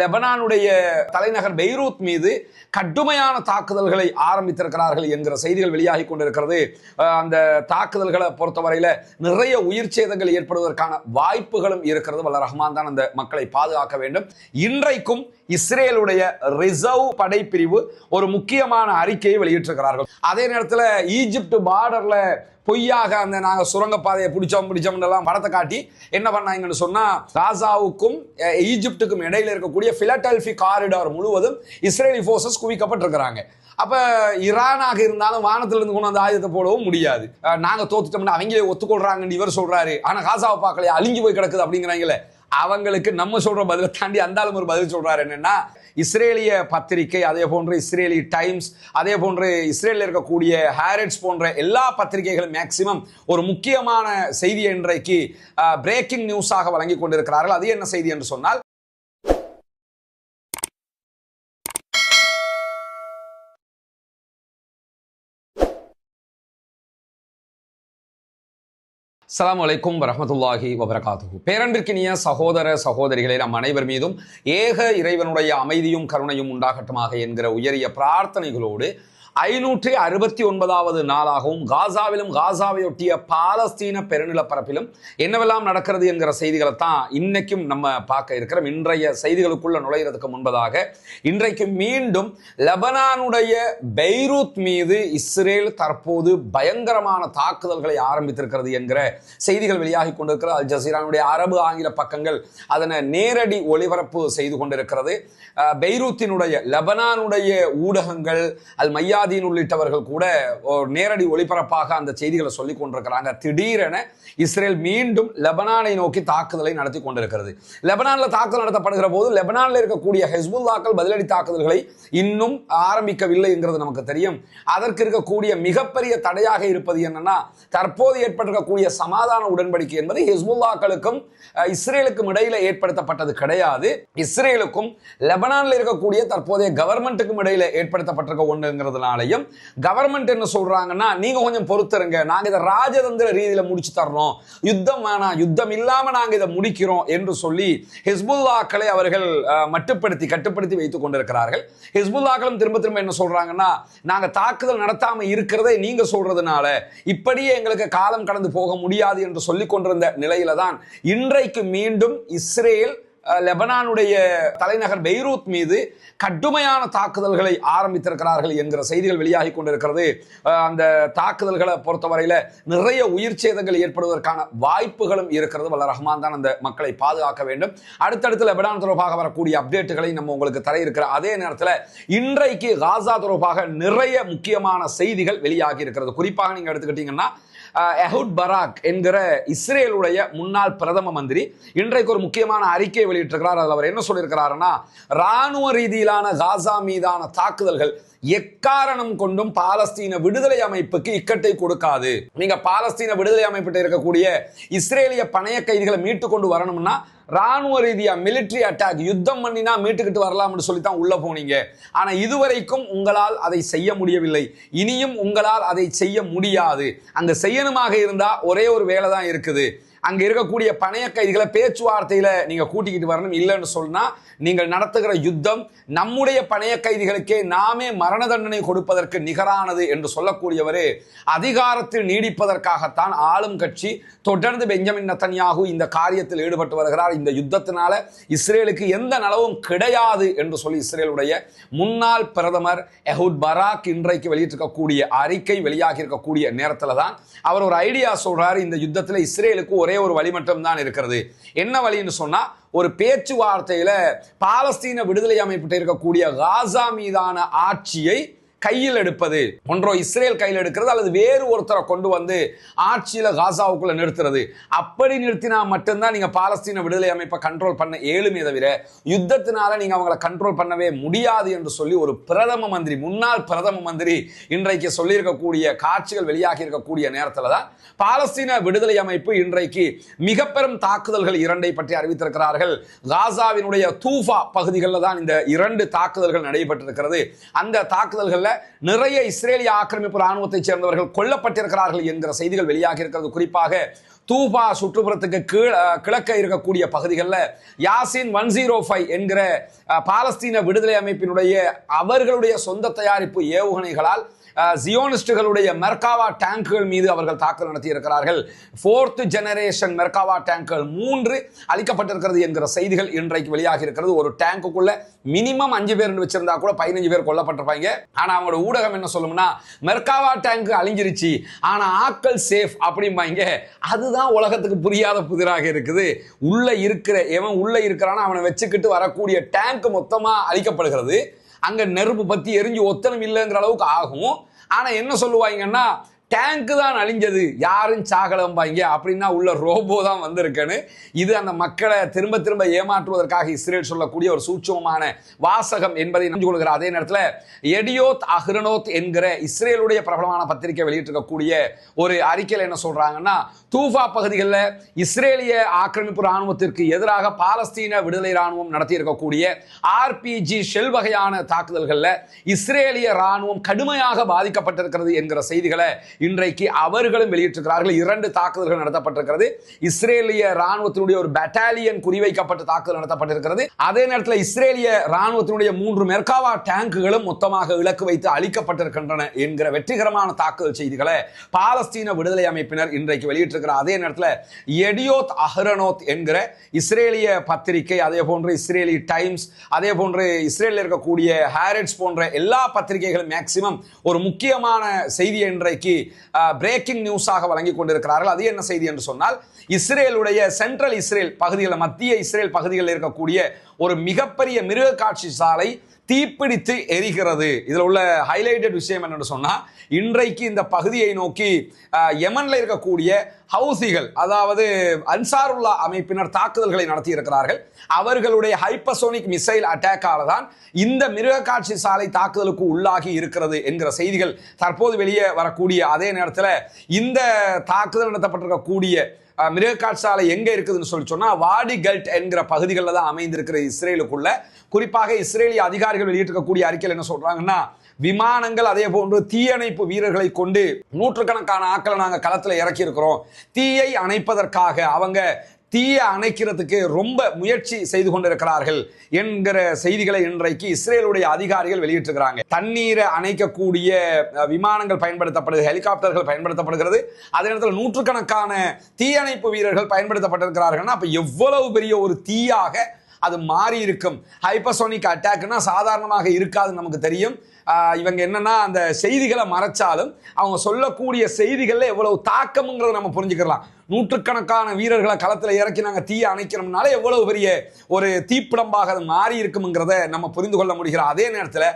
லெபனானுடைய தலைநகர் பெய்ரூத் மீது கடுமையான தாக்குதல்களை ஆரம்பித்திருக்கிறார்கள் என்கிற செய்திகள் வெளியாகி கொண்டிருக்கிறது. அந்த தாக்குதல்களை பொறுத்தவரையில நிறைய உயிர் சேதங்கள் ஏற்படுவதற்கான வாய்ப்புகளும் இருக்கிறது. வல்ல ரஹ்மான் தான் அந்த மக்களை பாதுகாக்க வேண்டும். இன்றைக்கும் இஸ்ரேலுடைய ரிசர்வ் படைப்பிரிவு ஒரு முக்கியமான அறிக்கையை வெளியிட்டிருக்கிறார்கள். அதே நேரத்தில் ஈஜிப்ட் பார்டர்ல பொய்யாக அந்த நாங்க சுரங்கப்பாதையை பிடிச்சோம் பிடிச்சோம்னெல்லாம் படத்தை காட்டி என்ன பண்ணாங்கன்னு சொன்னா காசாவுக்கும் ஈஜிப்டுக்கும் இடையில இருக்கக்கூடிய பிலடெல்பி காரிடார் முழுவதும் இஸ்ரேலி போர்சஸ் குவிக்கப்பட்டிருக்கிறாங்க. அப்ப ஈரானாக இருந்தாலும் வானத்துல இருந்து கொண்டு அந்த ஆயுதத்தை போடவும் முடியாது. நாங்கள் நாங்க தோத்துட்டோம்னு அவங்களே ஒத்துக்கொள்றாங்கன்னு இவர் சொல்றாரு. ஆனா காசாவை பார்க்கலையா? அழிஞ்சு போய் கிடக்குது அப்படிங்கிறாங்களே. அவங்களுக்கு நம்ம சொல்ற பதிலை தாண்டி அந்த ஒரு பதில் சொல்றாரு என்னன்னா இஸ்ரேலிய பத்திரிகை அதே போன்று இஸ்ரேலி டைம்ஸ் அதே போன்று இஸ்ரேலில் இருக்கக்கூடிய ஹேரட்ஸ் போன்ற எல்லா பத்திரிகைகளும் மேக்சிமம் ஒரு முக்கியமான செய்தி இன்றைக்கு பிரேக்கிங் நியூஸாக வழங்கி கொண்டிருக்கிறார்கள். அது என்ன செய்தி என்று சொன்னால் சலாம் அலைக்கும் வரமத்துல்லாஹி வபரகாத்து பேரன்பிற்கினிய சகோதர சகோதரிகளே நம் அனைவர் மீதும் ஏக இறைவனுடைய அமைதியும் கருணையும் உண்டாகட்டுமாக என்கிற உயரிய பிரார்த்தனைகளோடு ஐநூற்றி அறுபத்தி ஒன்பதாவது நாளாகவும் காசாவிலும் காசாவையொட்டிய பாலஸ்தீன பெருநிலப்பரப்பிலும் என்னவெல்லாம் நடக்கிறது என்கிற செய்திகளை தான் இன்னைக்கும் நம்ம பார்க்க இருக்கிறோம். இன்றைய செய்திகளுக்குள்ள நுழைகிறதுக்கு முன்பதாக இன்றைக்கு மீண்டும் லெபனானுடைய பெய்ரூத் மீது இஸ்ரேல் தற்போது பயங்கரமான தாக்குதல்களை ஆரம்பித்திருக்கிறது என்கிற செய்திகள் வெளியாகி கொண்டிருக்கிறது. அல் ஜசீரானுடைய அரபு ஆங்கில பக்கங்கள் அதனை நேரடி ஒளிபரப்பு செய்து கொண்டிருக்கிறது. பெய்ரூத்தினுடைய லெபனானுடைய ஊடகங்கள் அல் மையாதீன் உள்ளிட்டவர்கள் கூட நேரடி ஒளிபரப்பாக அந்த செய்திகளை சொல்லிக் கொண்டிருக்கிறாங்க. திடீரென இஸ்ரேல் மீண்டும் லெபனானை நோக்கி தாக்குதலை நடத்தி கொண்டிருக்கிறது. லெபனானில் தாக்குதல் நடத்தப்படுகிற போது லெபனானில் இருக்கக்கூடிய ஹெஸ்புல்லாக்கள் பதிலடி தாக்குதல்களை இன்னும் ஆரம்பிக்கவில்லை என்கிறது நமக்கு தெரியும். அதற்கு இருக்கக்கூடிய மிகப்பெரிய தடையாக இருப்பது என்னன்னா தற்போது ஏற்பட்டிருக்கக்கூடிய சமாதான உடன்படிக்கை என்பது ஹெஸ்புல்லாக்களுக்கும் இஸ்ரேலுக்கும் இடையில ஏற்படுத்தப்பட்டது கிடையாது. இஸ்ரேலுக்கும் லெபனானில் இருக்கக்கூடிய தற்போதைய கவர்மெண்ட்டுக்கும் இடையில ஏற்படுத்தப்பட்டிருக்க ஒண்ணுங்கிறதுனாலையும் கவர்மெண்ட் என்ன சொல்றாங்கன்னா நீங்க கொஞ்சம் பொறுத்துருங்க. நாங்க இதை ராஜதந்திர ரீதியில முடிச்சு தர்றோம் யுத்தம் வேணாம். யுத்தம் இல்லாம நாங்க இதை முடிக்கிறோம். என்று சொல்லி ஹிஸ்புல்லாக்களை அவர்கள் மட்டுப்படுத்தி கட்டுப்படுத்தி வைத்துக் கொண்டிருக்கிறார்கள். ஹிஸ்புல்லாக்களும் திரும்ப திரும்ப என்ன சொல்றாங்கன்னா நாங்க தாக்குதல் நடத்தாம இருக்கிறதை நீங்க சொல்றதுனால இப்படியே எங்களுக்கு காலம் கடந்து போக முடியாது என்று சொல்லிக் கொண்டிருந்த நிலையில தான் இன்றைக்கு மீண்டும் இஸ்ரேல் லெபனானுடைய தலைநகர் பெய்ரூத் மீது கடுமையான தாக்குதல்களை ஆரம்பித்திருக்கிறார்கள் என்கிற செய்திகள் வெளியாகி கொண்டிருக்கிறது. அந்த தாக்குதல்களை பொறுத்தவரையில் நிறைய உயிர் சேதங்கள் ஏற்படுவதற்கான வாய்ப்புகளும் இருக்கிறது. வல்ல ரஹ்மான் தான் அந்த மக்களை பாதுகாக்க வேண்டும். அடுத்தடுத்து லெபனான் தொடர்பாக வரக்கூடிய அப்டேட்டுகளை நம்ம உங்களுக்கு தர இருக்கிற அதே நேரத்தில் இன்றைக்கு காசா தொடர்பாக நிறைய முக்கியமான செய்திகள் வெளியாகி இருக்கிறது. குறிப்பாக நீங்கள் எடுத்துக்கிட்டீங்கன்னா அஹ், பராக் என்கிற இஸ்ரேலுடைய முன்னாள் பிரதம மந்திரி இன்றைக்கு ஒரு முக்கியமான அறிக்கை வெளியிட்டிருக்கிறார். அதில் அவர் என்ன சொல்லியிருக்கிறாருன்னா ராணுவ ரீதியிலான காசா மீதான தாக்குதல்கள் எக்காரணம் கொண்டும் பாலஸ்தீன விடுதலை அமைப்புக்கு இக்கட்டை கொடுக்காது. நீங்க பாலஸ்தீன விடுதலை அமைப்பிட்ட இருக்கக்கூடிய இஸ்ரேலிய பணைய கைதிகளை மீட்டு கொண்டு வரணும்னா ராணுவ ரீதியா மிலிட்டரி அட்டாக் யுத்தம் பண்ணினா மீட்டுக்கிட்டு வரலாம்னு சொல்லி தான் உள்ள போனீங்க. ஆனா இதுவரைக்கும் உங்களால் அதை செய்ய முடியவில்லை. இனியும் உங்களால் அதை செய்ய முடியாது. அங்க செய்யணுமாக இருந்தா ஒரே ஒரு வேலை தான் இருக்குது. அங்க இருக்கக்கூடிய பணைய கைதிகளை பேச்சுவார்த்தையில நீங்க கூட்டிக்கிட்டு வரணும். இல்லைன்னு சொன்னா நீங்கள் நடத்துகிற யுத்தம் நம்முடைய பணைய கைதிகளுக்கே நாமே மரண தண்டனை கொடுப்பதற்கு நிகரானது என்று சொல்லக்கூடியவரே அதிகாரத்தில் நீடிப்பதற்காகத்தான் ஆளும் கட்சி தொடர்ந்து பெஞ்சமின் நத்தன்யாகு இந்த காரியத்தில் ஈடுபட்டு வருகிறார். இந்த யுத்தத்தினால இஸ்ரேலுக்கு எந்த நலவும் கிடையாது என்று சொல்லி இஸ்ரேலுடைய முன்னாள் பிரதமர் எஹூத் பராக் இன்றைக்கு வெளியிட்டிருக்கக்கூடிய அறிக்கை வெளியாகி இருக்கக்கூடிய நேரத்தில் தான் அவர் ஒரு ஐடியா சொல்றாரு. இந்த யுத்தத்தில் இஸ்ரேலுக்கு ஒரே ஒரு வழி தான் இருக்கிறது. என்ன வழின்னு சொன்னா ஒரு பேச்சுவார்த்தையில பாலஸ்தீன விடுதலை அமைப்பிட்ட இருக்கக்கூடிய காசா மீதான ஆட்சியை கையில் எடுப்பது ஒன்றோ இஸ்ரேல் கையில் எடுக்கிறது அல்லது வேறு ஒருத்தரை கொண்டு வந்து ஆட்சியில் காசாவுக்குள்ள நிறுத்துறது. அப்படி நிறுத்தினா மட்டும்தான் நீங்க பாலஸ்தீன விடுதலை அமைப்பை கண்ட்ரோல் பண்ண ஏழுமே தவிர யுத்தத்தினால நீங்க அவங்களை கண்ட்ரோல் பண்ணவே முடியாது என்று சொல்லி ஒரு பிரதம மந்திரி முன்னாள் பிரதம மந்திரி இன்றைக்கு சொல்லியிருக்கக்கூடிய காட்சிகள் வெளியாகி இருக்கக்கூடிய நேரத்தில் தான் பாலஸ்தீன விடுதலை அமைப்பு இன்றைக்கு மிக பெரும் தாக்குதல்கள் இரண்டை பற்றி அறிவித்திருக்கிறார்கள். காசாவினுடைய தூஃபா பகுதிகளில் தான் இந்த இரண்டு தாக்குதல்கள் நடைபெற்றிருக்கிறது. அந்த தாக்குதல்களில் நிறைய இஸ்ரேலிய ஆக்கிரமிப்பு ராணுவத்தைச் சேர்ந்தவர்கள் கொல்லப்பட்டிருக்கிறார்கள் என்கிற செய்திகள் வெளியாகி இருக்கிறது குறிப்பாக தூபா சுற்றுப்புறத்துக்கு கீழ கிழக்க இருக்கக்கூடிய பகுதிகளில் யாசின் ஒன் ஜீரோ ஃபைவ் என்கிற பாலஸ்தீன விடுதலை அமைப்பினுடைய அவர்களுடைய சொந்த தயாரிப்பு ஏவுகணைகளால் ஜியோனிஸ்டுகளுடைய மெர்காவா டேங்குகள் மீது அவர்கள் தாக்குதல் நடத்தி இருக்கிறார்கள் ஃபோர்த் ஜெனரேஷன் மெர்காவா டேங்குகள் மூன்று அளிக்கப்பட்டிருக்கிறது என்கிற செய்திகள் இன்றைக்கு வெளியாகி இருக்கிறது. ஒரு டேங்குக்குள்ள மினிமம் அஞ்சு பேர் வச்சிருந்தா கூட பதினஞ்சு பேர் கொல்லப்பட்டிருப்பாங்க. ஆனா அவங்களோட ஊடகம் என்ன சொல்லும்னா மெர்காவா டேங்க் அழிஞ்சிருச்சு. ஆனா ஆக்கள் சேஃப் அப்படிம்பாங்க. அதுதான் உலகத்துக்கு புரியாத புதிராக இருக்குது. உள்ள இருக்கிற எவன் உள்ள இருக்கிறான்னு அவனை வச்சுக்கிட்டு வரக்கூடிய டேங்க் மொத்தமா அழிக்கப்படுகிறது. அங்க நெருப்பு பத்தி எரிஞ்சு ஒத்தனம் இல்லைங்கிற அளவுக்கு ஆகும். ஆனா என்ன சொல்லுவாங்கன்னா டேங்க்கு தான் அழிஞ்சது. யாரும் சாகலம்பாங்க அப்படின்னா உள்ள ரோபோ தான் வந்திருக்குன்னு. இது அந்த மக்களை திரும்ப திரும்ப ஏமாற்றுவதற்காக இஸ்ரேல் சொல்லக்கூடிய ஒரு சூட்சமமான வாசகம் என்பதை நம்பி கொள்கிறார் அதே நேரத்தில் எடியோத் அஹ்ரனோத் என்கிற இஸ்ரேலுடைய பிரபலமான பத்திரிகை வெளியிட்டிருக்கக்கூடிய ஒரு அறிக்கையில் என்ன சொல்றாங்கன்னா தூஃபா பகுதிகளில் இஸ்ரேலிய ஆக்கிரமிப்பு ராணுவத்திற்கு எதிராக பாலஸ்தீன விடுதலை ராணுவம் நடத்தியிருக்கக்கூடிய ஆர்பிஜி ஷெல் வகையான தாக்குதல்களில் இஸ்ரேலிய ராணுவம் கடுமையாக பாதிக்கப்பட்டிருக்கிறது என்கிற செய்திகளை இன்றைக்கு அவர்களும் வெளியிட்டிருக்கிறார்கள். இரண்டு தாக்குதல்கள் நடத்தப்பட்டிருக்கிறது. இஸ்ரேலிய ராணுவத்தினுடைய ஒரு பட்டாலியன் குறிவைக்கப்பட்ட தாக்குதல் நடத்தப்பட்டிருக்கிறது. அதே நேரத்தில் இஸ்ரேலிய ராணுவத்தினுடைய மூன்று மெர்காவா டேங்குகளும் மொத்தமாக இலக்கு வைத்து அழிக்கப்பட்டிருக்கின்றன என்கிற வெற்றிகரமான தாக்குதல் செய்திகளை பாலஸ்தீன விடுதலை அமைப்பினர் இன்றைக்கு வெளியிட்டிருக்கிறார். அதே நேரத்தில் எடியோத் அஹ்ரனோத் என்கிற இஸ்ரேலிய பத்திரிகை அதே போன்று இஸ்ரேலி டைம்ஸ் அதே போன்று இஸ்ரேலில் இருக்கக்கூடிய ஹேரட்ஸ் போன்ற எல்லா பத்திரிகைகளும் மேக்சிமம் ஒரு முக்கியமான செய்தி இன்றைக்கு பிரேக்கிங் நியூஸாக வழங்கி கொண்டிருக்கிறார்கள். அது என்ன செய்தி என்று சொன்னால் இஸ்ரேலுடைய சென்ட்ரல் இஸ்ரேல் பகுதிகளில் மத்திய இஸ்ரேல் பகுதிகளில் இருக்கக்கூடிய ஒரு மிகப்பெரிய மிருக காட்சி சாலை தீப்பிடித்து எரிகிறது. இதில் உள்ள ஹைலைட்டட் விஷயம் என்னென்னு சொன்னால் இன்றைக்கு இந்த பகுதியை நோக்கி யமனில் இருக்கக்கூடிய ஹவுசிகள் அதாவது அன்சாருல்லா அமைப்பினர் தாக்குதல்களை நடத்தி இருக்கிறார்கள். அவர்களுடைய ஹைப்பசோனிக் மிசைல் அட்டாக்கால தான் இந்த மிருகக்காட்சி சாலை தாக்குதலுக்கு உள்ளாகி இருக்கிறது என்கிற செய்திகள் தற்போது வெளியே வரக்கூடிய அதே நேரத்தில் இந்த தாக்குதல் நடத்தப்பட்டிருக்கக்கூடிய மிருகக்காட்சாலை மிருகக்காட்சி எங்க இருக்குதுன்னு சொல்லி சொன்னா வாடி கல்ட் என்கிற பகுதிகளில் தான் அமைந்திருக்கிற இஸ்ரேலுக்குள்ள. குறிப்பாக இஸ்ரேலிய அதிகாரிகள் வெளியிட்டிருக்கக்கூடிய அறிக்கையில் என்ன சொல்றாங்கன்னா விமானங்கள் அதே போன்று தீயணைப்பு வீரர்களை கொண்டு நூற்றுக்கணக்கான ஆக்களை நாங்கள் களத்தில் இறக்கியிருக்கிறோம். தீயை அணைப்பதற்காக அவங்க தீயை அணைக்கிறதுக்கு ரொம்ப முயற்சி செய்து கொண்டிருக்கிறார்கள் என்கிற செய்திகளை இன்றைக்கு இஸ்ரேலுடைய அதிகாரிகள் வெளியிட்டிருக்கிறாங்க. தண்ணீரை அணைக்கக்கூடிய விமானங்கள் பயன்படுத்தப்படுது ஹெலிகாப்டர்கள் பயன்படுத்தப்படுகிறது. அதே நேரத்தில் நூற்றுக்கணக்கான தீயணைப்பு வீரர்கள் பயன்படுத்தப்பட்டிருக்கிறார்கள்னா அப்ப எவ்வளவு பெரிய ஒரு தீயாக அது மாறி இருக்கும் ஹைப்பசோனிக் அட்டாக்னா சாதாரணமாக இருக்காதுன்னு நமக்கு தெரியும். இவங்க என்னன்னா அந்த செய்திகளை மறைச்சாலும் அவங்க சொல்லக்கூடிய செய்திகளில் எவ்வளவு தாக்கம்ங்கிறத நம்ம புரிஞ்சுக்கலாம் நூற்றுக்கணக்கான வீரர்களை களத்தில் இறக்கி நாங்கள் தீயை அணைக்கிறோம்னால எவ்வளவு பெரிய ஒரு தீப்பிடம்பாக அது மாறி இருக்குங்கிறத நம்ம புரிந்து கொள்ள முடிகிறோம். அதே நேரத்தில்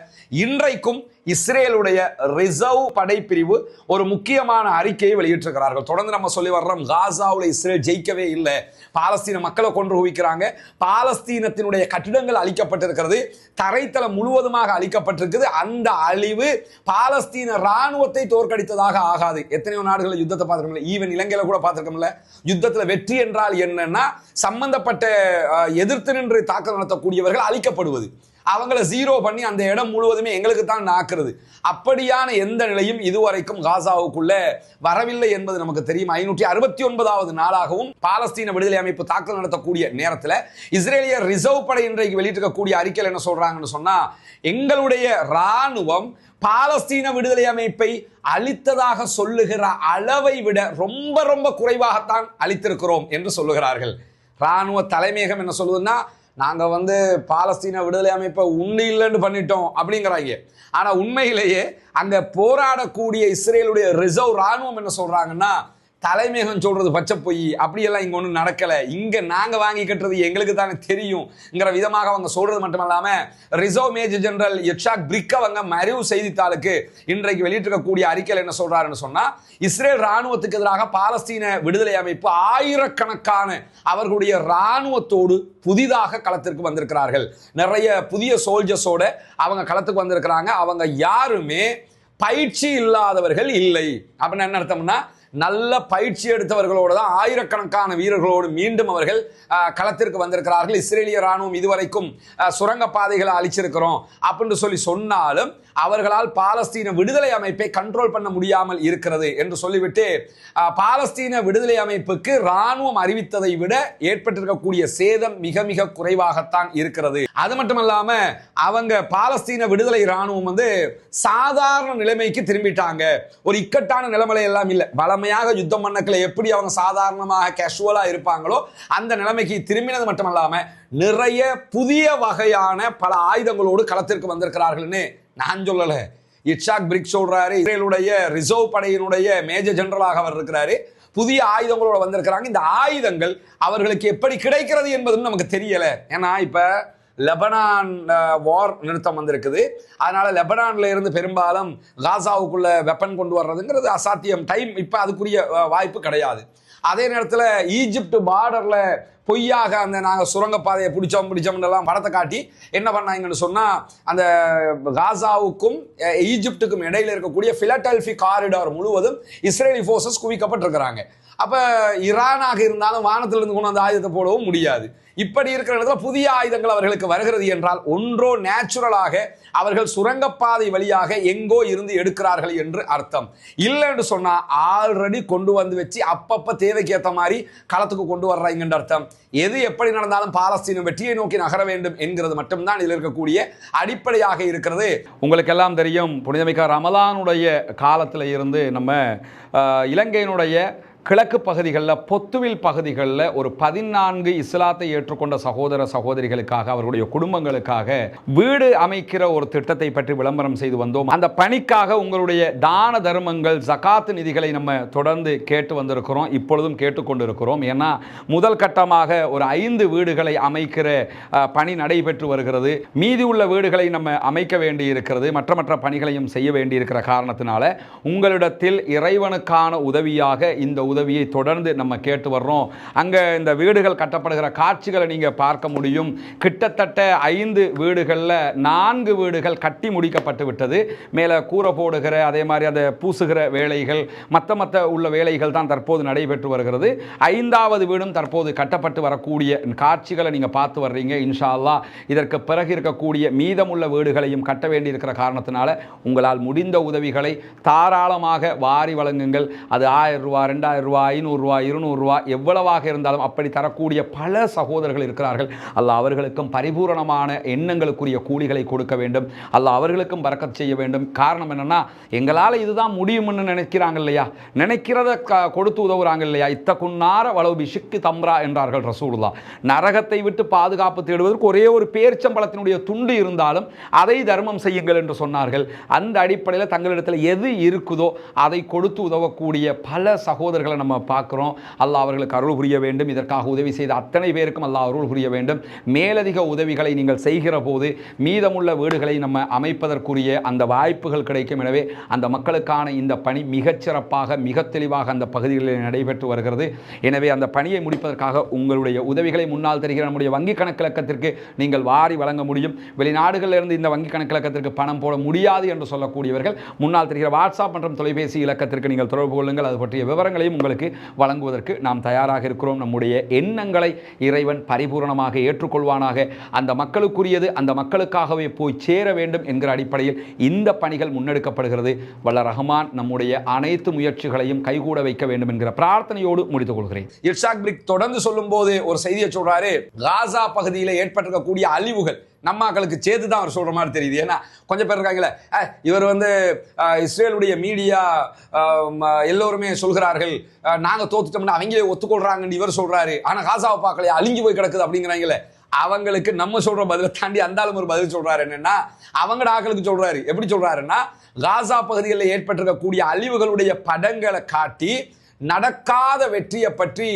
இன்றைக்கும் இஸ்ரேலுடைய ரிசர்வ் படைப்பிரிவு ஒரு முக்கியமான அறிக்கையை வெளியிட்டிருக்கிறார்கள். தொடர்ந்து நம்ம சொல்லி வர்றோம் காசாவில் இஸ்ரேல் ஜெயிக்கவே இல்லை. பாலஸ்தீன மக்களை கொன்று குவிக்கிறாங்க. பாலஸ்தீனத்தினுடைய கட்டிடங்கள் அழிக்கப்பட்டிருக்கிறது. தரைத்தளம் முழுவதுமாக அழிக்கப்பட்டிருக்குது. அந்த அழிவு பாலஸ்தீன ராணுவத்தை தோற்கடித்ததாக ஆகாது. எத்தனையோ நாடுகள் யுத்தத்தை பார்த்துருக்கோம் ஈவன் இலங்கையில் கூட பார்த்துருக்கோம்ல யுத்தத்துல வெற்றி என்றால் என்னன்னா சம்பந்தப்பட்ட எதிர்த்து நின்று தாக்கல் நடத்தக்கூடியவர்கள் அழிக்கப்படுவது. அவங்கள ஜீரோ பண்ணி அந்த இடம் முழுவதுமே எங்களுக்கு தான் நாக்குறது. அப்படியான எந்த நிலையும் இதுவரைக்கும் காசாவுக்குள்ள வரவில்லை என்பது நமக்கு தெரியும். ஐநூற்றி அறுபத்தி ஒன்பதாவது நாளாகவும் பாலஸ்தீன விடுதலை அமைப்பு தாக்கல் நடத்தக்கூடிய நேரத்தில் இஸ்ரேலிய ரிசர்வ் படை இன்றைக்கு வெளியிட்டிருக்கக்கூடிய அறிக்கையில் என்ன சொல்றாங்கன்னு சொன்னா எங்களுடைய ராணுவம் பாலஸ்தீன விடுதலை அமைப்பை அளித்ததாக சொல்லுகிற அளவை விட ரொம்ப ரொம்ப குறைவாகத்தான் அழித்திருக்கிறோம் என்று சொல்லுகிறார்கள். ராணுவ தலைமையகம் என்ன சொல்லுதுன்னா நாங்கள் வந்து பாலஸ்தீன விடுதலை அமைப்பை உண்டு இல்லைன்னு பண்ணிட்டோம் அப்படிங்கிறாங்க. ஆனால் உண்மையிலேயே அங்கே போராடக்கூடிய இஸ்ரேலுடைய ரிசர்வ் ராணுவம் என்ன சொல்கிறாங்கன்னா தலைமையகம் சொல்றது பச்சை பொய் அப்படியெல்லாம் இங்க ஒன்றும் நடக்கல. இங்க நாங்க வாங்கி கட்டுறது எங்களுக்கு தானே தெரியும்ங்கிற விதமாக அவங்க சொல்றது மட்டுமல்லாம reserve major general Yitzhak Brik அவங்க மறைவு செய்தித்தாளுக்கு இன்றைக்கு வெளியிட்டிருக்கக்கூடிய அறிக்கையில் என்ன சொல்றாருன்னு சொன்னா இஸ்ரேல் ராணுவத்துக்கு எதிராக பாலஸ்தீன விடுதலை அமைப்பு ஆயிரக்கணக்கான அவர்களுடைய ராணுவத்தோடு புதிதாக களத்திற்கு வந்திருக்கிறார்கள். நிறைய புதிய சோல்ஜர்ஸோட அவங்க களத்துக்கு வந்திருக்கிறாங்க. அவங்க யாருமே பயிற்சி இல்லாதவர்கள் இல்லை. அப்படின்னு என்ன அர்த்தம்னா நல்ல பயிற்சி எடுத்தவர்களோடு தான் ஆயிரக்கணக்கான வீரர்களோடு மீண்டும் அவர்கள் களத்திற்கு வந்திருக்கிறார்கள். இஸ்ரேலிய ராணுவம் இதுவரைக்கும் சுரங்க பாதைகளை அழிச்சிருக்கிறோம் அப்படின்னு சொல்லி சொன்னாலும் அவர்களால் பாலஸ்தீன விடுதலை அமைப்பை கண்ட்ரோல் பண்ண முடியாமல் இருக்கிறது என்று சொல்லிவிட்டு பாலஸ்தீன விடுதலை அமைப்புக்கு ராணுவம் அறிவித்ததை விட ஏற்பட்டிருக்கக்கூடிய சேதம் மிக மிக குறைவாகத்தான் இருக்கிறது. அது மட்டுமல்லாம அவங்க பாலஸ்தீன விடுதலை ராணுவம் வந்து சாதாரண நிலைமைக்கு திரும்பிட்டாங்க. ஒரு இக்கட்டான நிலைமை எல்லாம் இல்லை. வளமையாக யுத்தம் பண்ணக்களை எப்படி அவங்க சாதாரணமாக கேஷுவலா இருப்பாங்களோ அந்த நிலைமைக்கு திரும்பினது மட்டுமல்லாம நிறைய புதிய வகையான பல ஆயுதங்களோடு களத்திற்கு வந்திருக்கிறார்கள்னு நான் சொல்லல. இட்ஷாக் பிரிக் சொல்றாரு இஸ்ரேலுடைய ரிசர்வ் படையினுடைய மேஜர் ஜெனரலாக அவர் இருக்கிறாரு. புதிய ஆயுதங்களோட வந்திருக்கிறாங்க. இந்த ஆயுதங்கள் அவர்களுக்கு எப்படி கிடைக்கிறது என்பதும் நமக்கு தெரியல. ஏன்னா இப்ப லெபனான் வார் நிறுத்தம் வந்திருக்குது. அதனால லெபனான்ல இருந்து பெரும்பாலும் காசாவுக்குள்ள வெப்பன் கொண்டு வர்றதுங்கிறது அசாத்தியம். டைம் இப்ப அதுக்குரிய வாய்ப்பு கிடையாது. அதே நேரத்தில் ஈஜிப்ட் பார்டரில் பொய்யாக அந்த நாங்கள் சுரங்கப்பாதையை பிடிச்சோம் பிடிச்சோம்னெல்லாம் படத்தை காட்டி என்ன பண்ணாங்கன்னு சொன்னால் அந்த காசாவுக்கும் ஈஜிப்டுக்கும் இடையில இருக்கக்கூடிய பிலடெல்பி காரிடார் முழுவதும் இஸ்ரேலி ஃபோர்ஸஸ் குவிக்கப்பட்டிருக்கிறாங்க. அப்போ ஈரானாக இருந்தாலும் வானத்திலிருந்து கொண்டு அந்த ஆயுதத்தை போடவும் முடியாது. இப்படி இருக்கிற இடத்துல புதிய ஆயுதங்கள் அவர்களுக்கு வருகிறது என்றால் ஒன்றோ நேச்சுரலாக அவர்கள் சுரங்கப்பாதை வழியாக எங்கோ இருந்து எடுக்கிறார்கள் என்று அர்த்தம். இல்லை என்று சொன்னால் ஆல்ரெடி கொண்டு வந்து வச்சு அப்பப்போ தேவைக்கு ஏற்ற மாதிரி களத்துக்கு கொண்டு வர்றாங்கன்ற அர்த்தம். எது எப்படி நடந்தாலும் பாலஸ்தீனம் வெற்றியை நோக்கி நகர வேண்டும் என்கிறது மட்டும்தான் இதில் இருக்கக்கூடிய அடிப்படையாக இருக்கிறது. உங்களுக்கு எல்லாம் தெரியும் புனிதமிக்க ரமலானுடைய காலத்தில் இருந்து நம்ம அஹ், இலங்கையினுடைய கிழக்கு பகுதிகளில் பொத்துவில் பகுதிகளில் ஒரு பதினான்கு இஸ்லாத்தை ஏற்றுக்கொண்ட சகோதர சகோதரிகளுக்காக அவர்களுடைய குடும்பங்களுக்காக வீடு அமைக்கிற ஒரு திட்டத்தை பற்றி விளம்பரம் செய்து வந்தோம். அந்த பணிக்காக உங்களுடைய தான தர்மங்கள் ஜகாத்து நிதிகளை நம்ம தொடர்ந்து கேட்டு வந்திருக்கிறோம். இப்பொழுதும் கேட்டுக்கொண்டிருக்கிறோம் ஏன்னா முதல் கட்டமாக ஒரு ஐந்து வீடுகளை அமைக்கிற பணி நடைபெற்று வருகிறது. மீதி உள்ள வீடுகளை நம்ம அமைக்க வேண்டி இருக்கிறது மற்ற மற்ற பணிகளையும் செய்ய வேண்டியிருக்கிற காரணத்தினால உங்களிடத்தில் இறைவனுக்கான உதவியாக இந்த உதவியை தொடர்ந்து நம்ம கேட்டு வர்றோம். அங்கே இந்த வீடுகள் கட்டப்படுகிற காட்சிகளை நீங்கள் பார்க்க முடியும். கிட்டத்தட்ட ஐந்து வீடுகளில் நான்கு வீடுகள் கட்டி முடிக்கப்பட்டு விட்டது. மேலே கூரை போடுகிற அதே மாதிரி அந்த பூசுகிற வேலைகள் மற்ற மற்ற உள்ள வேலைகள் தான் தற்போது நடைபெற்று வருகிறது. ஐந்தாவது வீடும் தற்போது கட்டப்பட்டு வரக்கூடிய காட்சிகளை நீங்கள் பார்த்து வர்றீங்க. இன்ஷா அல்லாஹ் இதற்கு பிறகு இருக்கக்கூடிய மீதமுள்ள வீடுகளையும் கட்ட வேண்டியிருக்கிற காரணத்தினால உங்களால் முடிந்த உதவிகளை தாராளமாக வாரி வழங்குங்கள். அது ஆயிரம் ரூபா ரெண்டாயிரம் ரூபா ஐநூறுரூவா இருநூறுவா எவ்வளவாக இருந்தாலும் அப்படி தரக்கூடிய பல சகோதரர்கள் இருக்கிறார்கள். அல்ல அவர்களுக்கும் பரிபூரணமான எண்ணங்களுக்குரிய கூலிகளை கொடுக்க வேண்டும். அல்ல அவர்களுக்கும் பறக்க செய்ய வேண்டும். காரணம் என்னென்னா எங்களால் இதுதான் முடியும்னு நினைக்கிறாங்க இல்லையா? நினைக்கிறத கொடுத்து உதவுறாங்க இல்லையா? இத்தகுன்னார வளவு பிஷுக்கு தம்ரா என்றார்கள் ரசூலுல்லா நரகத்தை விட்டு பாதுகாப்பு தேடுவதற்கு ஒரே ஒரு பேர்ச்சம்பளத்தினுடைய துண்டு இருந்தாலும் அதை தர்மம் செய்யுங்கள் என்று சொன்னார்கள். அந்த அடிப்படையில் தங்களிடத்தில் எது இருக்குதோ அதை கொடுத்து உதவக்கூடிய பல சகோதரர்கள் நம்ம பார்க்குறோம். அல்லாஹ் அவர்களுக்கு அருள் புரிய வேண்டும். இதற்காக உதவி செய்த அத்தனை பேருக்கும் அல்லாஹ் அருள் புரிய வேண்டும். மேலதிக உதவிகளை நீங்கள் செய்கிற போது மீதமுள்ள வீடுகளை நம்ம அமைப்பதற்குரிய அந்த வாய்ப்புகள் கிடைக்கும். எனவே அந்த மக்களுக்கான இந்த பணி மிகச்சிறப்பாக மிக தெளிவாக அந்த பகுதிகளில் நடைபெற்று வருகிறது. எனவே அந்த பணியை முடிப்பதற்காக உங்களுடைய உதவிகளை முன்னால் தெரிகிற நம்முடைய வங்கி கணக்கிலக்கத்திற்கு நீங்கள் வாரி வழங்க முடியும். வெளிநாடுகளில் இருந்து இந்த வங்கி கணக்கிலக்கத்திற்கு பணம் போட முடியாது என்று சொல்லக்கூடியவர்கள் முன்னால் தெரிகிற வாட்ஸ்அப் மற்றும் தொலைபேசி இலக்கத்திற்கு நீங்கள் தொடர்பு கொள்ளுங்கள். அது பற்றிய விவரங்களையும் உங்களுக்கு வழங்குவதற்கு நாம் தயாராக இருக்கிறோம். நம்முடைய எண்ணங்களை இறைவன் பரிபூரணமாக ஏற்றுக்கொள்வானாக. அந்த மக்களுக்குரியது அந்த மக்களுக்காகவே போய் சேர வேண்டும் என்கிற அடிப்படையில் இந்த பணிகள் முன்னெடுக்கப்படுகிறது. வல்ல ரஹ்மான் நம்முடைய அனைத்து முயற்சிகளையும் கைகூட வைக்க வேண்டும் என்கிற பிரார்த்தனையோடு முடித்துக் கொள்கிறேன். இர்ஷாக் பிரிக் தொடர்ந்து சொல்லும்போது ஒரு செய்தியை சொல்றாரு. காசா பகுதியில் ஏற்பட்டிருக்கக்கூடிய அழிவுகள் நம்ம ஆக்களுக்கு சேர்த்து தான் அவர் சொல்கிற மாதிரி தெரியுது. ஏன்னா கொஞ்சம் பேர் இருக்காங்களே இவர் வந்து இஸ்ரேலுடைய மீடியா எல்லோருமே சொல்கிறார்கள். நாங்கள் தோத்துட்டோம்னா அவங்களே ஒத்துக்கொள்கிறாங்கன்னு இவர் சொல்கிறாரு ஆனால் காசாவை பார்க்கலையா அழிஞ்சு போய் கிடக்குது அப்படிங்கிறாங்களே அவங்களுக்கு நம்ம சொல்கிற பதிலை தாண்டி அந்த ஒரு பதில் சொல்கிறாரு என்னென்னா அவங்க ஆக்களுக்கு சொல்கிறாரு எப்படி சொல்கிறாருன்னா காசா பகுதிகளில் ஏற்பட்டிருக்கக்கூடிய அழிவுகளுடைய படங்களை காட்டி நடக்காத வெற்றியை பற்றி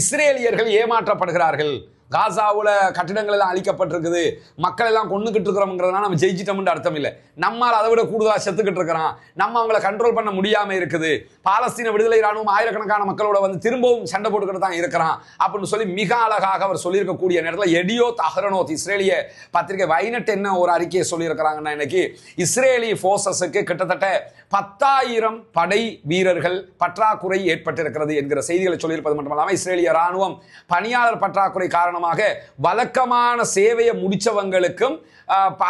இஸ்ரேலியர்கள் ஏமாற்றப்படுகிறார்கள். காசாவில் கட்டிடங்கள் எல்லாம் அழிக்கப்பட்டிருக்குது. மக்கள் எல்லாம் கொண்டுகிட்டு இருக்கிறோம்ங்கிறதுனால நம்ம ஜெயிச்சிட்டோம்னு அர்த்தம் இல்லை. நம்மால் அதை விட கூடுதலாக செத்துக்கிட்டு இருக்கிறான். நம்ம அவங்கள கண்ட்ரோல் பண்ண முடியாம இருக்குது. பாலஸ்தீன விடுதலை ராணுவம் ஆயிரக்கணக்கான மக்களோட வந்து திரும்பவும் சண்டை போட்டுக்கிட்டு தான் இருக்கிறான் அப்படின்னு சொல்லி மிக அழகாக அவர் சொல்லியிருக்கக்கூடிய நேரத்தில் எடியோத் அஹரனோத் இஸ்ரேலிய பத்திரிகை வைனட் என்ன ஒரு அறிக்கையை சொல்லியிருக்கிறாங்கன்னா இன்னைக்கு இஸ்ரேலி ஃபோர்ஸஸுக்கு கிட்டத்தட்ட பத்தாயிரம் படை வீரர்கள் பற்றாக்குறை ஏற்பட்டிருக்கிறது என்கிற செய்திகளை சொல்லியிருப்பது மட்டுமல்லாமல் இஸ்ரேலிய ராணுவம் பணியாளர் பற்றாக்குறை காரணமாக வழக்கமான சேவையை முடித்தவங்களுக்கும்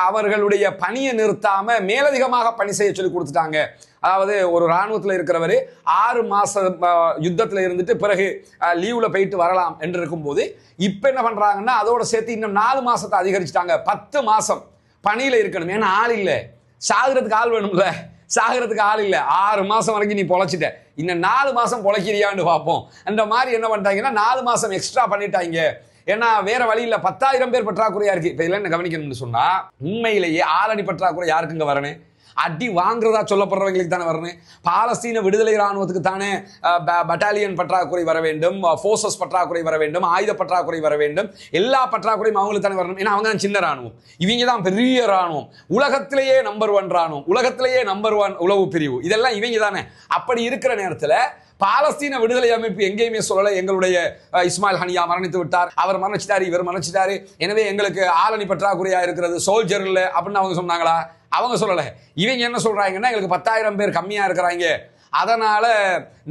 அவர்களுடைய பணியை நிறுத்தாம மேலதிகமாக பணி செய்ய சொல்லி கொடுத்துட்டாங்க. அதாவது ஒரு ராணுவத்தில் இருக்கிறவர் ஆறு மாதம் யுத்தத்தில் இருந்துட்டு பிறகு லீவில் போயிட்டு வரலாம் என்று இருக்கும்போது இப்போ என்ன பண்ணுறாங்கன்னா அதோட சேர்த்து இன்னும் நாலு மாதத்தை அதிகரிச்சிட்டாங்க. பத்து மாதம் பணியில் இருக்கணும். ஏன்னா ஆள் இல்லை. சாகுறதுக்கு ஆள் வேணும்ல. சாகிறதுக்கு ஆள் இல்லை. ஆறு மாதம் வரைக்கும் நீ பொழைச்சிட்ட. இன்னும் நாலு மாதம் பொழைக்கிறியான்னு பார்ப்போம் அந்த மாதிரி என்ன பண்ணிட்டாங்கன்னா நாலு மாதம் எக்ஸ்ட்ரா பண்ணிட்டாங்க. ஏன்னா வேற வழியில் பத்தாயிரம் பேர் பற்றாக்குறையா இருக்கு. இப்போ இதுல என்ன கவனிக்கணும்னு சொன்னால் உண்மையிலேயே ஆளணி பற்றாக்குறை யாருக்குங்க வரணும்? அடி வாங்குறதா சொல்லப்படுறவங்களுக்கு தானே வரணும். பாலஸ்தீன விடுதலை ராணுவத்துக்கு தானே பட்டாலியன் பற்றாக்குறை வர வேண்டும் ஃபோர்ஸஸ் பற்றாக்குறை வர வேண்டும் ஆயுத பற்றாக்குறை வர வேண்டும் எல்லா பற்றாக்குறையும் அவங்களுக்கு தானே வரணும். ஏன்னா அவங்க தான் சின்ன ராணுவம் இவங்க தான் பெரிய ராணுவம் உலகத்திலேயே நம்பர் ஒன் ராணுவம் உலகத்திலேயே நம்பர் ஒன் உளவு பிரிவு. இதெல்லாம் இவங்க தானே. அப்படி இருக்கிற நேரத்தில் பாலஸ்தீன விடுதலை அமைப்பு எங்கேயுமே சொல்லலை. எங்களுடைய இஸ்மாயில் ஹனியா மரணித்து விட்டார். அவர் மரணிச்சிட்டாரு இவர் மரணிச்சிட்டாரு. எனவே எங்களுக்கு ஆளணி பற்றாக்குறையா இருக்கிறது. சோல்ஜர் இல்லை அப்படின்னு அவங்க சொன்னாங்களா? அவங்க சொல்லலை. இவங்க என்ன சொல்றாங்கன்னா எங்களுக்கு பத்தாயிரம் பேர் கம்மியா இருக்கிறாங்க. அதனால்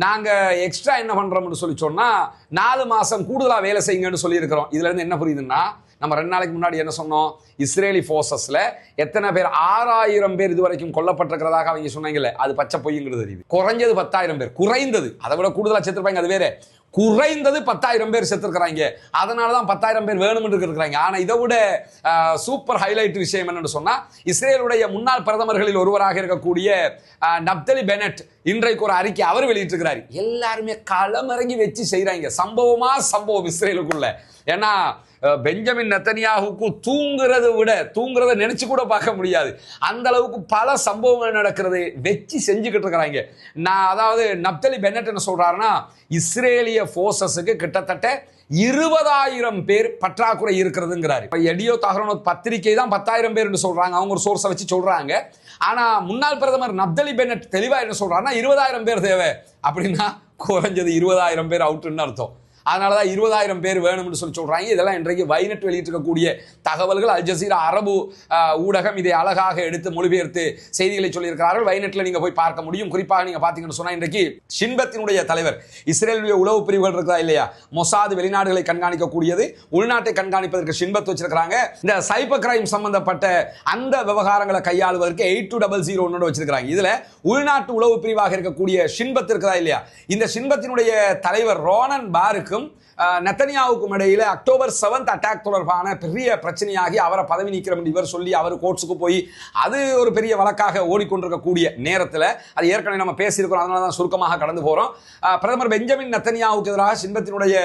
நாங்கள் எக்ஸ்ட்ரா என்ன பண்ணுறோம்னு சொல்லி சொன்னால் நாலு மாதம் கூடுதலாக வேலை செய்யுங்கன்னு சொல்லியிருக்கிறோம். இதுலேருந்து என்ன புரியுதுன்னா நம்ம ரெண்டு நாளைக்கு முன்னாடி என்ன சொன்னோம்? இஸ்ரேலி ஃபோர்ஸஸ்ல எத்தனை பேர்? ஆறாயிரம் பேர் இதுவரைக்கும் கொல்லப்பட்டிருக்கிறதாக அவங்க சொன்னாங்கல்ல. அது பச்சை பொய்ங்கிறது தெரியுது குறைஞ்சது பத்தாயிரம் பேர். குறைந்தது. அதை விட கூடுதலாக சேர்த்துருப்பாங்க அது வேற. குறைந்தது பத்தாயிரம் பேர் செத்துருக்கிறாங்க. அதனால தான் பத்தாயிரம் பேர் வேணும்னு இருக்கிறாங்க. ஆனால் இதை விட சூப்பர் ஹைலைட் விஷயம் என்னன்னு சொன்னால் இஸ்ரேலுடைய முன்னாள் பிரதமர்களில் ஒருவராக இருக்கக்கூடிய நப்தலி பெனட் இன்றைக்கு ஒரு அறிக்கை அவர் வெளியிட்டிருக்கிறார். எல்லாருமே களமிறங்கி வச்சு செய்கிறாங்க சம்பவமா சம்பவம் இஸ்ரேலுக்குள்ள. ஏன்னா பெஞ்சமின் நெத்தனியாவுக்கு தூங்குறதை விட தூங்குறத நினைச்சு கூட பார்க்க முடியாது. அந்த அளவுக்கு பல சம்பவங்கள் நடக்கிறது வச்சு செஞ்சுக்கிட்டு இருக்கிறாங்க. நான் அதாவது நப்தலி பெனட் என்ன சொல்றாருன்னா இஸ்ரேலிய ஃபோர்ஸஸுக்கு கிட்டத்தட்ட இருபதாயிரம் பேர் பற்றாக்குறை இருக்கிறதுங்கிறாரு. இப்போ எடியோ தகரனோத் பத்திரிகை தான் பத்தாயிரம் பேர்னு சொல்றாங்க. அவங்க ஒரு சோர்ஸை வச்சு சொல்றாங்க. ஆனா முன்னாள் பிரதமர் நப்தலி பென்னட் தெளிவா என்ன சொல்றாருன்னா இருபதாயிரம் பேர் தேவை. அப்படின்னா குறைஞ்சது இருபதாயிரம் பேர் அவுட்டுன்னு அர்த்தம். அதனால தான் இருபதாயிரம் பேர் வேணும்னு சொல்லி சொல்கிறாங்க இதெல்லாம் இன்றைக்கு வைனட் வெளியிட்டிருக்கக்கூடிய தகவல்கள். அல் ஜசீரா அரபு ஊடகம் இதை அழகாக எடுத்து மொழிபெயர்த்து செய்திகளை சொல்லியிருக்கிறார்கள். வைநட்டில் நீங்கள் போய் பார்க்க முடியும். குறிப்பாக நீங்கள் பார்த்தீங்கன்னு சொன்னால் இன்றைக்கு ஷின்பத்தினுடைய தலைவர் இஸ்ரேலுடைய உளவு பிரிவுகள் இருக்கா இல்லையா? மொசாது வெளிநாடுகளை கண்காணிக்கக்கூடியது உள்நாட்டை கண்காணிப்பதற்கு ஷின்பத் வச்சிருக்கிறாங்க. இந்த சைபர் கிரைம் சம்பந்தப்பட்ட அந்த விவகாரங்களை கையாளுவதற்கு எயிட் டூ டபுள் ஜீரோ ஒன்று வச்சிருக்கிறாங்க. இதில் உள்நாட்டு உளவு பிரிவாக இருக்கக்கூடிய ஷின்பத் இருக்குதா இல்லையா? இந்த ஷின்பத்தினுடைய தலைவர் ரோனன் பாருக்கு அஹ், நெத்தனியாவுக்கும் இடையில அக்டோபர் செவன்த் அட்டாக் தொடர்பான பெரிய பிரச்சனையாகி அவரை பதவி நீக்கிறோம் இவர் சொல்லி அவர் கோர்ட்ஸுக்கு போய் அது ஒரு பெரிய வழக்காக ஓடிக்கொண்டிருக்கக்கூடிய நேரத்தில் அது ஏற்கனவே நம்ம பேசியிருக்கிறோம். அதனால தான் சுருக்கமாக கடந்து போகிறோம் பிரதமர் பெஞ்சமின் நெத்தனியாவுக்கு எதிராக சின்பத்தினுடைய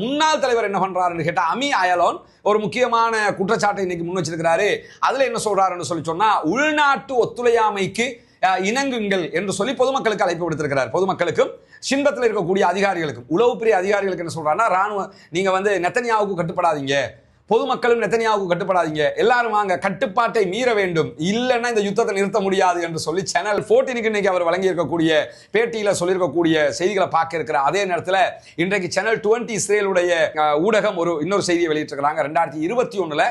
முன்னாள் தலைவர் என்ன பண்றாருன்னு கேட்டால் அமி அயலோன் ஒரு முக்கியமான குற்றச்சாட்டை இன்னைக்கு முன் வச்சிருக்கிறாரு. அதுல என்ன சொல்றாருன்னு சொல்லி சொன்னால் உள்நாட்டு ஒத்துழையாமைக்கு இணங்குங்கள் என்று சொல்லி பொதுமக்களுக்கு அழைப்பு விடுத்திருக்கிறார். பொதுமக்களுக்கும் சின்பத்தில் இருக்கக்கூடிய அதிகாரிகளுக்கு உளவு பிரிய அதிகாரிகளுக்கு என்ன சொல்கிறாங்கன்னா ராணுவ நீங்கள் வந்து நெத்தனியாவுக்கு கட்டுப்படாதீங்க. பொதுமக்களும் நெத்தனியாவுக்கு கட்டுப்படாதீங்க. எல்லாரும் வாங்க கட்டுப்பாட்டை மீற வேண்டும். இல்லைன்னா இந்த யுத்தத்தை நிறுத்த முடியாது என்று சொல்லி சேனல் ஃபோர்டீனுக்கு இன்னைக்கு அவர் வழங்கியிருக்கக்கூடிய பேட்டியில் சொல்லியிருக்கக்கூடிய செய்திகளை பார்க்க இருக்கிற அதே நேரத்தில் இன்றைக்கு சேனல் டுவெண்ட்டி இஸ்ரேலுடைய ஊடகம் ஒரு இன்னொரு செய்தியை வெளியிட்டிருக்கிறாங்க. ரெண்டாயிரத்தி இருபத்தி ஒன்றில்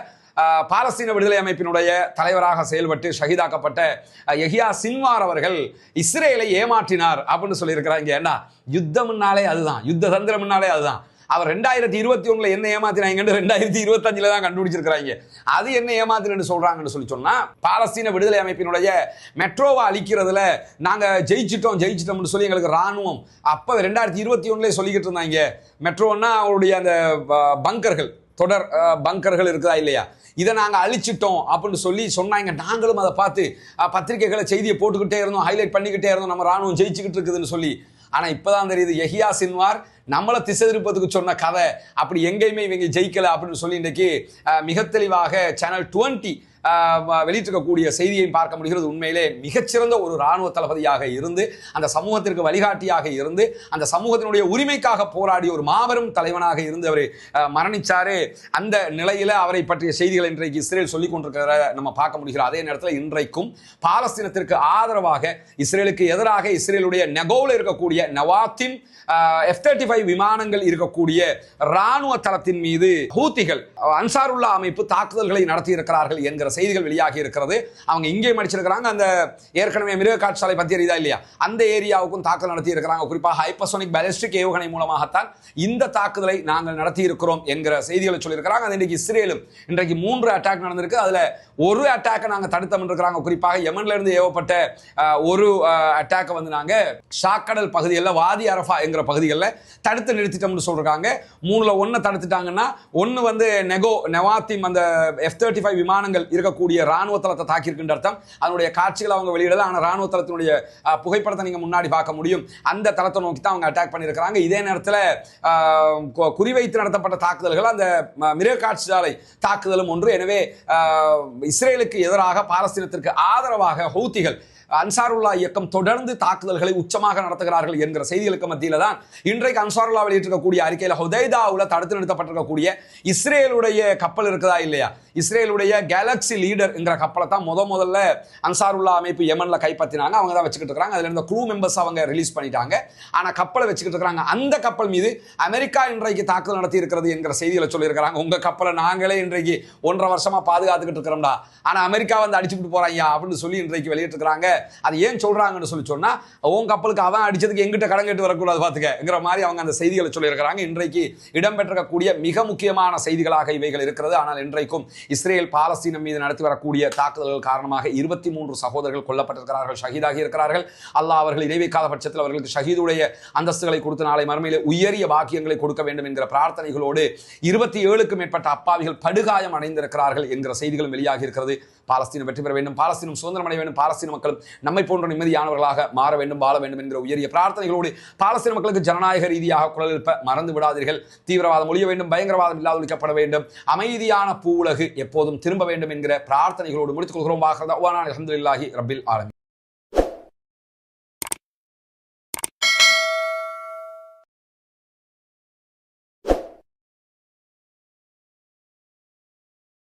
பாலஸ்தீன விடுதலை அமைப்பினுடைய தலைவராக செயல்பட்டு ஷஹீதாக்கப்பட்ட எஹியா யஹியா சின்வார் அவர்கள் இஸ்ரேலை ஏமாற்றினார் அப்படின்னு சொல்லியிருக்கிறாங்க. ஏன்னா யுத்தம்னாலே அதுதான். யுத்த தந்திரம்னாலே அதுதான். அவர் ரெண்டாயிரத்தி இருபத்தி ஒன்றில் என்ன ஏமாத்தினாங்கன்னு ரெண்டாயிரத்தி இருபத்தஞ்சில் தான் கண்டுபிடிச்சிருக்கிறாங்க. அது என்ன ஏமாத்தினு சொல்கிறாங்கன்னு சொல்லி சொன்னால் பாலஸ்தீன விடுதலை அமைப்பினுடைய மெட்ரோவை அழிக்கிறதுல நாங்கள் ஜெயிச்சிட்டோம் ஜெயிச்சிட்டோம்னு சொல்லி எங்களுக்கு ராணுவம் அப்போ ரெண்டாயிரத்தி இருபத்தி ஒன்றுலேயே சொல்லிக்கிட்டு இருந்தாங்க. மெட்ரோன்னா அவருடைய அந்த பங்கர்கள். தொடர் பங்கர்கள் இருக்குதா இல்லையா? இதை நாங்கள் அழிச்சிட்டோம் அப்படின்னு சொல்லி சொன்னாங்க. நாங்களும் அதை பார்த்து பத்திரிகைகளை பத்திரிக்கைகளை செய்தியை போட்டுக்கிட்டே இருந்தோம் ஹைலைட் பண்ணிக்கிட்டே இருந்தோம். நம்ம ராணுவம் ஜெயிச்சுக்கிட்டு இருக்குதுன்னு சொல்லி. ஆனால் இப்போதான் தெரியுது எஹியா சின்வார் நம்மளை திசை திருப்பதுக்கு சொன்ன கதை. அப்படி எங்கேயுமே இவங்க ஜெயிக்கலை அப்படின்னு சொல்லி இன்றைக்கு மிக தெளிவாக சேனல் டுவெண்ட்டி வெளியிட்டிருக்கக்கூடிய செய்தியையும் பார்க்க முடிகிறது. உண்மையிலே மிகச்சிறந்த ஒரு இராணுவ தளபதியாக இருந்து அந்த சமூகத்திற்கு வழிகாட்டியாக இருந்து அந்த சமூகத்தினுடைய உரிமைக்காக போராடிய ஒரு மாபெரும் தலைவனாக இருந்து அவர் மரணிச்சாரு. அந்த நிலையில அவரை பற்றிய செய்திகள் இன்றைக்கு இஸ்ரேல் சொல்லிக் கொண்டிருக்கிற நம்ம பார்க்க முடிகிறது. அதே நேரத்தில் இன்றைக்கும் பாலஸ்தீனத்திற்கு ஆதரவாக இஸ்ரேலுக்கு எதிராக இஸ்ரேலுடைய நெகோவில் இருக்கக்கூடிய நவாத்தின் எஃப் தேர்ட்டி ஃபைவ் விமானங்கள் இருக்கக்கூடிய ராணுவ தளத்தின் மீது ஹூத்திகள் அன்சாருல்லா அமைப்பு தாக்குதல்களை நடத்தி இருக்கிறார்கள் என்கிற செய்திகள் வெளியாகி இருக்கிறது. அவங்க இங்கே மடிச்சிருக்கிறாங்க அந்த ஏற்கனவே மிருக காட்சாலை பற்றி அறியுதா இல்லையா? அந்த ஏரியாவுக்கும் தாக்கல் நடத்தி இருக்கிறாங்க குறிப்பாக ஹைப்பர்சோனிக் பேலிஸ்டிக் ஏவுகணை மூலமாகத்தான் இந்த தாக்குதலை நாங்கள் நடத்தி இருக்கிறோம் என்கிற செய்திகளை சொல்லியிருக்கிறாங்க. அது இன்றைக்கு இஸ்ரேலும் இன்றைக்கு மூன்று அட்டாக் நடந்திருக்கு. அதில் ஒரு அட்டாக்கை நாங்கள் தடுத்தம் இருக்கிறாங்க குறிப்பாக யமன்ல இருந்து ஏவப்பட்ட ஒரு அட்டாக்கை வந்து நாங்கள் ஷாக்கடல் பகுதிகளில் வாதி அரஃபா என்கிற பகுதிகளில் தடுத்து நிறுத்திட்டோம்னு சொல்றாங்க. மூணுல ஒன்று தடுத்துட்டாங்கன்னா ஒன்று வந்து நெகோ நெவாத்திம் அந்த எஃப் தேர்ட்டி ஃபைவ் விமானங்கள் இருக்கக்கூடிய ராணுவ தளத்தை தாக்கியிருக்குன்ற அர்த்தம். அதனுடைய காட்சிகள் அவங்க வெளியிடல. ஆனால் ராணுவ தளத்தினுடைய புகைப்படத்தை நீங்கள் முன்னாடி பார்க்க முடியும். அந்த தளத்தை நோக்கி தான் அவங்க அட்டாக் பண்ணியிருக்கிறாங்க. இதே நேரத்தில் குறிவைத்து நடத்தப்பட்ட தாக்குதல்கள் அந்த மிருக காட்சிசாலை தாக்குதலும் ஒன்று. எனவே இஸ்ரேலுக்கு எதிராக பாலஸ்தீனத்திற்கு ஆதரவாக ஹவுத்திகள் அன்சாருல்லா இயக்கம் தொடர்ந்து தாக்குதல்களை உச்சமாக நடத்துகிறார்கள் என்கிற செய்திகளுக்கு மத்தியில் தான் இன்றைக்கு அன்சாருல்லா வெளியிட்டிருக்கக்கூடிய அறிக்கையில் ஹுதைதாவுல தடுத்து நிறுத்தப்பட்டிருக்கக்கூடிய இஸ்ரேலுடைய கப்பல் இருக்குதா இல்லையா? இஸ்ரேலுடைய கேலக்ஸி லீடர் என்கிற கப்பலை தான் முத முதல்ல அன்சாருல்லா அமைப்பு எமனில் கைப்பற்றினாங்க. அவங்க தான் வச்சுக்கிட்டு இருக்காங்க. அதில் இருந்த குரூ மெம்பர்ஸ் அவங்க ரிலீஸ் பண்ணிட்டாங்க. ஆனால் கப்பலை வச்சுக்கிட்டு இருக்கிறாங்க அந்த கப்பல் மீது அமெரிக்கா இன்றைக்கு தாக்குதல் நடத்தி இருக்கிறது என்கிற செய்திகளை சொல்லியிருக்கிறாங்க. உங்கள் கப்பலை நாங்களே இன்றைக்கு ஒன்றரை வருஷமா பாதுகாத்துக்கிட்டு இருக்கிறோம்டா. ஆனால் அமெரிக்கா வந்து அடிச்சுட்டு போகிறாங்க அப்படின்னு சொல்லி இன்றைக்கு வெளியிட்டிருக்கிறாங்க அது ஏன் சொல்றாங்கன்னு சொல்லி சொன்னா உன் கப்பலுக்கு அவன் அடிச்சதுக்கு எங்கிட்ட கடன் கேட்டு வரக்கூடாது பாத்துக்கங்கிற மாதிரி அவங்க அந்த செய்திகளை சொல்லியிருக்கிறாங்க. இன்றைக்கு இடம்பெற்றிருக்கக்கூடிய மிக முக்கியமான செய்திகளாக இவைகள் இருக்கிறது. ஆனால் இன்றைக்கும் இஸ்ரேல் பாலஸ்தீனம் மீது நடத்தி வரக்கூடிய தாக்குதல்கள் காரணமாக இருபத்தி மூன்று சகோதரர்கள் கொல்லப்பட்டிருக்கிறார்கள் ஷஹீதாகி இருக்கிறார்கள். அல்லாஹ் அவர்கள் இணைவைக்காத பட்சத்தில் அவர்களுக்கு ஷஹீதுடைய அந்தஸ்துகளை கொடுத்து நாளை மறுமையில் உயரிய பாக்கியங்களை கொடுக்க வேண்டும் என்கிற பிரார்த்தனைகளோடு இருபத்தி ஏழுக்கும் மேற்பட்ட அப்பாவிகள் படுகாயம் அடைந்திருக்கிறார்கள் என்கிற செய்திகளும் வெளியாகி இருக்கிறது. பாலஸ்தீனம் வெற்றி பெற வேண்டும் பாலஸ்தீனம் சுதந்திரம் அடைய வேண்டும் பாலஸ்தீன மக்களும் நம்மை போன்ற நிம்மதியானவர்களாக மாற வேண்டும் வாழ வேண்டும் என்கிற உயரிய பிரார்த்தனைகளோடு பாலஸ்தீன மக்களுக்கு ஜனநாயக ரீதியாக குரல் எழுப்ப மறந்து விடாதீர்கள். தீவிரவாதம் ஒழிய வேண்டும் பயங்கரவாதம் இல்லாத ஒழிக்கப்பட வேண்டும். அமைதியான பூவுலகு எப்போதும் திரும்ப வேண்டும் என்கிற பிரார்த்தனைகளோடு முடித்துக் கொள்கிறோம். வாகரதா அலமதுல்லாஹி ரபில் ஆலமி